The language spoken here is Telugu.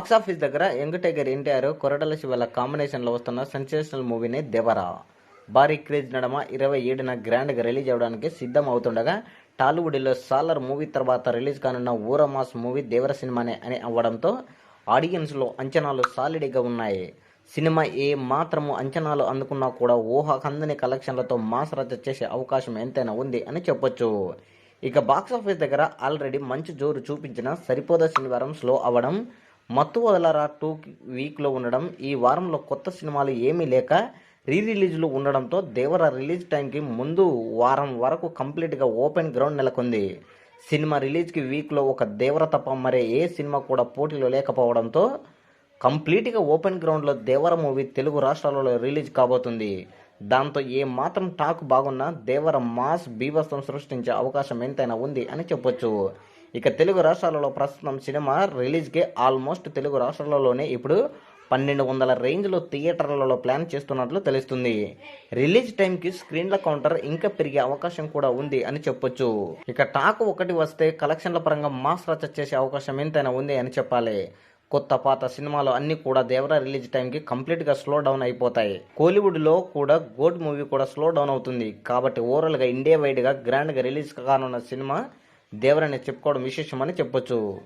బాక్స్ ఆఫీస్ దగ్గర యంగ్ టైగర్ ఎన్టీఆర్ కొరడల శివల కాంబినేషన్లో వస్తున్న సెన్సేషనల్ మూవీని దేవరా. భారీ క్రేజ్ నడమ ఇరవై ఏడున గ్రాండ్గా రిలీజ్ అవ్వడానికి సిద్ధం అవుతుండగా టాలీవుడ్లో సాలర్ మూవీ తర్వాత రిలీజ్ కానున్న ఊరమాస్ మూవీ దేవర సినిమానే అని అవ్వడంతో ఆడియన్స్లో అంచనాలు సాలిడ్గా ఉన్నాయి. సినిమా ఏ మాత్రము అంచనాలు అందుకున్నా కూడా ఊహకందని కలెక్షన్లతో మాస్ రచ్చ చేసే అవకాశం ఎంతైనా ఉంది అని చెప్పొచ్చు. ఇక బాక్స్ ఆఫీస్ దగ్గర ఆల్రెడీ మంచి జోరు చూపించిన సరిపోదా శనివారం స్లో అవ్వడం మత్తు వదలరా టూ వీక్లో ఉండడం ఈ వారంలో కొత్త సినిమాలు ఏమీ లేక రీ రిలీజ్లు ఉండడంతో దేవర రిలీజ్ టైంకి ముందు వారం వరకు కంప్లీట్గా ఓపెన్ గ్రౌండ్ నెలకొంది. సినిమా రిలీజ్కి వీక్లో ఒక దేవర తప్ప మరే ఏ సినిమా కూడా పోటీలో లేకపోవడంతో కంప్లీట్గా ఓపెన్ గ్రౌండ్లో దేవర మూవీ తెలుగు రాష్ట్రాలలో రిలీజ్ కాబోతుంది. దాంతో ఏ మాత్రం టాక్ బాగున్నా దేవర మాస్ బీభత్సం సృష్టించే అవకాశం ఎంతైనా ఉంది అని చెప్పొచ్చు. ఇక తెలుగు రాష్ట్రాలలో ప్రస్తుతం సినిమా రిలీజ్కి ఆల్మోస్ట్ తెలుగు రాష్ట్రాలలోనే ఇప్పుడు పన్నెండు వందల రేంజ్లో థియేటర్లలో ప్లాన్ చేస్తున్నట్లు తెలుస్తుంది. రిలీజ్ టైంకి స్క్రీన్ల కౌంటర్ ఇంకా పెరిగే అవకాశం కూడా ఉంది అని చెప్పొచ్చు. ఇక టాక్ ఒకటి వస్తే కలెక్షన్ల పరంగా మాస్ రచ్చ చేసే అవకాశం ఎంతైనా ఉంది అని చెప్పాలి. కొత్త పాత సినిమాలు అన్ని కూడా దేవరా రిలీజ్ టైంకి కంప్లీట్గా స్లో డౌన్ అయిపోతాయి. కోలీవుడ్లో కూడా గోడ్ మూవీ కూడా స్లో డౌన్ అవుతుంది. కాబట్టి ఓవరాల్గా ఇండియా వైడ్గా గ్రాండ్గా రిలీజ్ కానున్న సినిమా దేవరని చెప్పుకోవడం విశేషమని చెప్పొచ్చు.